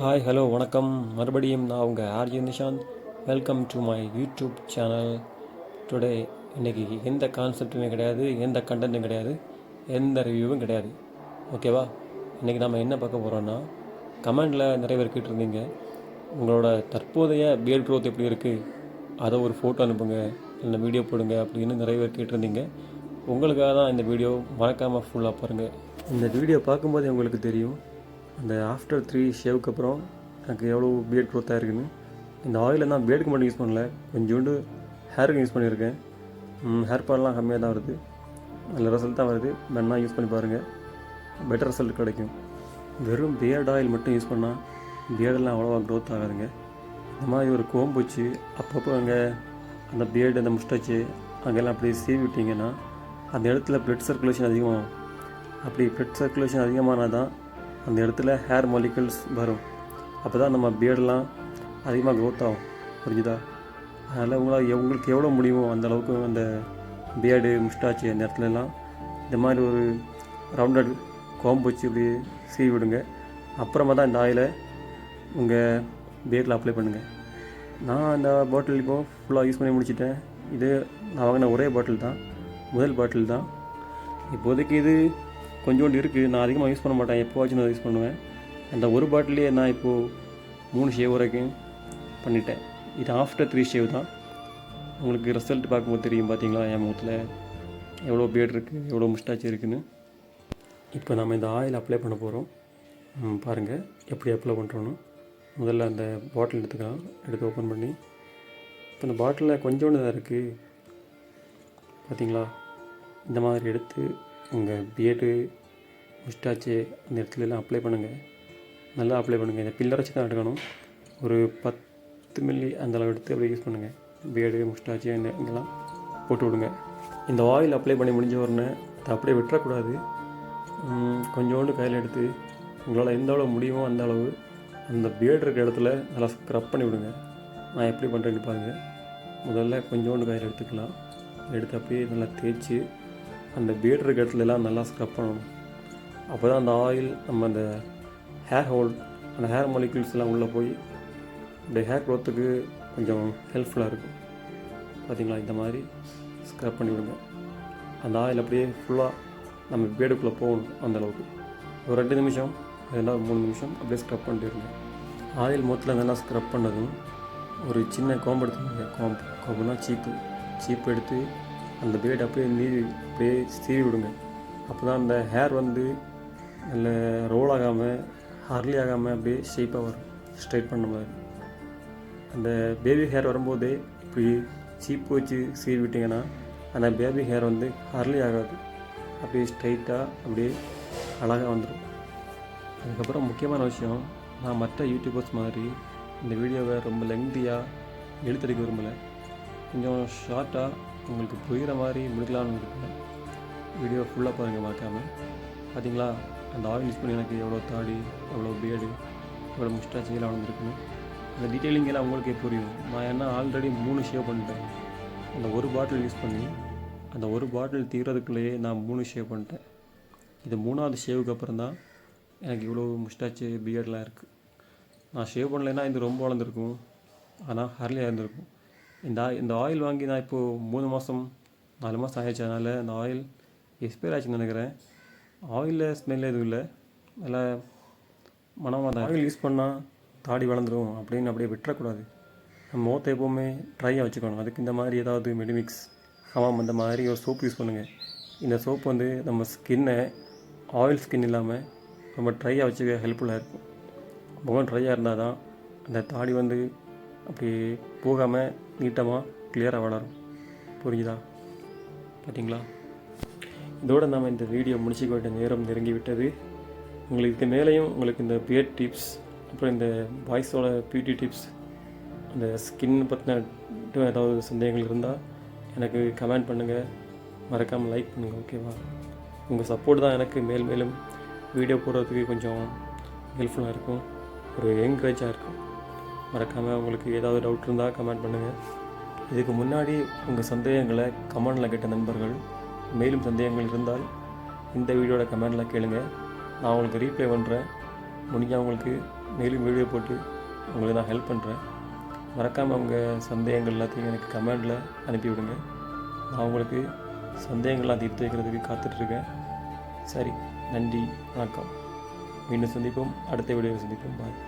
Hi hello வணக்கம். மறுபடியும் நான் உங்கள் RG Nishanth. Welcome to my YouTube channel today இன்றைக்கி எந்த கான்செப்ட்டுமே கிடையாது எந்த கண்டென்ட்டும் கிடையாது எந்த ரிவ்யூவும் கிடையாது. ஓகேவா இன்றைக்கி நம்ம என்ன பார்க்க போகிறோன்னா கமெண்டில் நிறைய பேர் கேட்டிருந்தீங்க. உங்களோட தற்போதைய பியர்ட் க்ரோத் எப்படி இருக்குது அதை ஒரு ஃபோட்டோ அனுப்புங்க இல்லை வீடியோ போடுங்க அப்படின்னு நிறைய பேர் கேட்டிருந்தீங்க. உங்களுக்காக தான் இந்த வீடியோ மறக்காமல் ஃபுல்லாக பாருங்கள் இந்த வீடியோ பார்க்கும்போதே உங்களுக்கு தெரியும் அந்த ஆஃப்டர் த்ரீ ஷேவுக்கு அப்புறம் எனக்கு எவ்வளோ பியர்ட் க்ரோத் ஆகிருக்குன்னு இந்த ஆயிலை நான் பியர்டுக்கு மட்டும் யூஸ் பண்ணல கொஞ்சோண்டு ஹேருக்கு யூஸ் பண்ணியிருக்கேன். ஹேர் ஃபால்லாம் கம்மியாக தான் வருது. நல்ல ரிசல்ட் தான் வருது. வேணால் யூஸ் பண்ணி பாருங்கள் பெட்டர் ரிசல்ட் கிடைக்கும். வெறும் பியர்ட் ஆயில் மட்டும் யூஸ் பண்ணால் பியர்டெல்லாம் அவ்வளோவா க்ரோத் ஆகாதுங்க. இந்த மாதிரி ஒரு கோம்பு வச்சு அப்பப்போ அங்கே அந்த பியர்டு அந்த முஸ்டச்சு அங்கெல்லாம் அப்படியே சீவி விட்டிங்கன்னா அந்த இடத்துல ப்ளட் சர்க்குலேஷன் அதிகமாகும். அப்படி ப்ளட் சர்க்குலேஷன் அதிகமானால் தான் அந்த இடத்துல ஹேர் மாலிகல்ஸ் வரும். அப்போ தான் நம்ம பியர்டெலாம் அதிகமாக க்ரோத் ஆகும். புரிஞ்சுதா? அதனால் உங்களால் உங்களுக்கு எவ்வளோ முடியுமோ அந்த அளவுக்கு அந்த பியர்டு முஸ்டாச்சு அந்த இடத்துலலாம் இந்த மாதிரி ஒரு ரவுண்டட் கோம்பு வச்சு இப்படி சீவி விடுங்க. அப்புறமா தான் இந்த ஆயிலை உங்கள் பியர்டில் அப்ளை பண்ணுங்கள் நான் அந்த பாட்டில் இப்போது ஃபுல்லாக யூஸ் பண்ணி முடிச்சிட்டேன். இது நான் வாங்கின ஒரே பாட்டில் தான். முதல் பாட்டில் தான். இப்போதைக்கு இது கொஞ்சோண்டு இருக்குது நான் அதிகமாக யூஸ் பண்ண மாட்டேன். எப்போவாச்சும் நான் யூஸ் பண்ணுவேன். அந்த ஒரு பாட்டிலே நான் இப்போது மூணு ஷேவ் வரைக்கும் பண்ணிட்டேன். இது ஆஃப்டர் த்ரீ ஷேவ் தான். உங்களுக்கு ரிசல்ட் பார்க்கும்போது தெரியும் பார்த்தீங்களா என் முகத்தில் எவ்வளோ பியர்ட் இருக்குது எவ்வளோ முஸ்டாச்சு இருக்குன்னு. இப்போ நம்ம இந்த ஆயில் அப்ளை பண்ண போகிறோம் பாருங்கள் எப்படி அப்ளை பண்ணுறோன்னு முதல்ல அந்த பாட்டில் எடுத்துக்கலாம். எடுத்து ஓப்பன் பண்ணி. இப்போ இந்த பாட்டிலில் கொஞ்சோண்டு தான் இருக்குது பார்த்தீங்களா இந்த மாதிரி எடுத்து உங்கள் பிஎட்டு முஸ்டாச்சு அந்த இடத்துலலாம் அப்ளை பண்ணுங்கள் நல்லா அப்ளை பண்ணுங்கள் இந்த பில்லர் வச்சு தான் எடுக்கணும். ஒரு பத்து மில்லி அந்த அளவு எடுத்து அப்படியே யூஸ் பண்ணுங்கள் பிஎடு முஸ்டாச்சு இந்த இதெல்லாம் போட்டு விடுங்க. இந்த ஆயில் அப்ளை பண்ணி முடிஞ்ச உடனே அதை அப்படியே விட்டுறக்கூடாது. கொஞ்சோண்டு கையில் எடுத்து உங்களால் எந்த அளவு முடியுமோ அந்த அளவு அந்த பியர்டு இருக்கிற இடத்துல நல்லா ஸ்க்ரப் பண்ணி விடுங்க. நான் எப்படி பண்ணுறேன்னு பாருங்கள் முதல்ல கொஞ்சோண்டு கையில் எடுத்துக்கலாம். எடுத்து அப்படியே நல்லா தேய்ச்சி அந்த பியர்டு இருக்கிற இடத்துல எல்லாம் நல்லா ஸ்க்ரப் பண்ணணும். அப்போ தான் அந்த ஆயில் நம்ம அந்த ஹேர் ஹோல் அந்த ஹேர் மாலிகுல்ஸ் எல்லாம் உள்ளே போய் இந்த ஹேர் க்ரோத்துக்கு கொஞ்சம் ஹெல்ப்ஃபுல்லாக இருக்கும். பார்த்தீங்களா இந்த மாதிரி ஸ்க்ரப் பண்ணி விடுங்க. அந்த ஆயில் அப்படியே ஃபுல்லாக நம்ம பேடுக்குள்ளே போகணும் அந்த அளவுக்கு. ஒரு ரெண்டு நிமிஷம் இல்லைன்னா ஒரு மூணு நிமிஷம் அப்படியே ஸ்க்ரப் பண்ணிட்டு இருங்க. ஆயில் மொத்தத்தில் நல்லா ஸ்க்ரப் பண்ணதும் ஒரு சின்ன கோம்பு எடுத்துக்கோங்க. கோம்பு கோம்புனா சீப்பு. சீப்பு எடுத்து அந்த பேட் அப்படியே நீவி அப்படியே சீவி விடுங்க. அப்போ தான் அந்த ஹேர் வந்து நல்ல ரோல் ஆகாமல் ஹர்லி ஆகாமல் அப்படியே ஷேப்பாக வரும். ஸ்ட்ரைட் பண்ண மாதிரி. அந்த பேபி ஹேர் வரும்போதே இப்படி சீப்பு வச்சு சீவி விட்டிங்கன்னா அந்த பேபி ஹேர் வந்து ஹர்லி ஆகாது. அப்படியே ஸ்ட்ரைட்டாக அப்படியே அழகாக வந்துடும் அதுக்கப்புறம் முக்கியமான விஷயம் நான் மற்ற யூடியூபர்ஸ் மாதிரி இந்த வீடியோவை ரொம்ப லெங்க்தியாக எழுத்தடிக்க விரும்பலை. கொஞ்சம் ஷார்ட்டாக உங்களுக்கு புரிகிற மாதிரி முடிக்கலாம்னு இருக்கேன் வீடியோ ஃபுல்லாக பாருங்கள் மறக்காமல் பார்த்தீங்களா அந்த ஆயில் யூஸ் பண்ணி எனக்கு எவ்வளோ தாடி எவ்வளோ பியர்டு எவ்வளோ முஸ்டாச்சிங்கெல்லாம் வளர்ந்துருக்குன்னு. அந்த டீட்டெயிலிங் எல்லாம் உங்களுக்கே புரியும். நான் என்ன ஆல்ரெடி மூணு ஷேவ் பண்ணிட்டேன். அந்த ஒரு பாட்டில் யூஸ் பண்ணி அந்த ஒரு பாட்டில் தீர்றதுக்குள்ளேயே நான் மூணு ஷேவ் பண்ணிட்டேன். இது மூணாவது ஷேவுக்கு அப்புறம் தான் எனக்கு இவ்வளோ முஸ்டாச்சு பியர்டெலாம் இருக்குது நான் ஷேவ் பண்ணலைன்னா இது ரொம்ப வளர்ந்துருக்கும். ஆனால் ஹர்லியாக இருந்திருக்கும் இந்த இந்த ஆயில் வாங்கி நான் இப்போது மூணு மாதம் நாலு மாதம் ஆயிடுச்சு அதனால் அந்த ஆயில் எக்ஸ்பயர் ஆச்சுன்னு நினைக்கிறேன். ஆயிலில் ஸ்மெல் எதுவும் இல்லை. நல்லா மனமாக தான் ஆயில் யூஸ் பண்ணால் தாடி வளர்ந்துடும் அப்படின்னு அப்படியே விட்டுறக்கூடாது. நம்ம முகத்தை எப்போவுமே ட்ரையாக வச்சுக்கணும். அதுக்கு இந்த மாதிரி ஏதாவது மெடிமிக்ஸ் ஹமாம் அந்த மாதிரி ஒரு சோப் யூஸ் பண்ணுங்கள் இந்த சோப் வந்து நம்ம ஸ்கின்னை ஆயில் ஸ்கின் இல்லாமல் ரொம்ப ட்ரையாக வச்சுக்க ஹெல்ப்ஃபுல்லாக இருக்கும். முகம் ட்ரையாக இருந்தால் தான் அந்த தாடி வந்து அப்படி போகாமல் நீட்டமாக கிளியராக வளரும். புரியுதா பார்த்தீங்களா இதோடு நாம் இந்த வீடியோ முடிச்சுக்க வேண்டிய நேரம் நெருங்கி விட்டது உங்களுக்கு இதுக்கு மேலேயும் உங்களுக்கு இந்த பியர்ட் டிப்ஸ் அப்புறம் இந்த பாய்ஸோட பியூட்டி டிப்ஸ் அந்த ஸ்கின் பற்றின ஏதாவது சந்தேகங்கள் இருந்தால் எனக்கு கமெண்ட் பண்ணுங்கள் மறக்காமல் லைக் பண்ணுங்கள் ஓகேவா உங்கள் சப்போர்ட் தான் எனக்கு மேல் மேலும் வீடியோ போடுறதுக்கு கொஞ்சம் ஹெல்ப்ஃபுல்லாக இருக்கும். ஒரு என்கரேஜாக இருக்கும். மறக்காமல் உங்களுக்கு ஏதாவது டவுட் இருந்தால் கமெண்ட் பண்ணுங்கள் இதுக்கு முன்னாடி உங்கள் சந்தேகங்களை கமெண்டில் கேட்ட நண்பர்கள் மேலும் சந்தேகங்கள் இருந்தால் இந்த வீடியோட கமெண்டில் கேளுங்க. நான் உங்களுக்கு ரீப்ளை பண்ணுறேன் முடிஞ்சால் உங்களுக்கு மேலும் வீடியோ போட்டு உங்களுக்கு நான் ஹெல்ப் பண்ணுறேன் மறக்காமல் உங்கள் சந்தேகங்கள் எல்லாத்தையும் எனக்கு கமெண்டில் அனுப்பிவிடுங்க நான் உங்களுக்கு சந்தேகங்கள்லாம் தீர்த்து வைக்கிறதுக்கு காத்துட்ருக்கேன் சரி நன்றி வணக்கம். மீண்டும் சந்திப்போம். அடுத்த வீடியோவில் சந்திப்போம். பாய்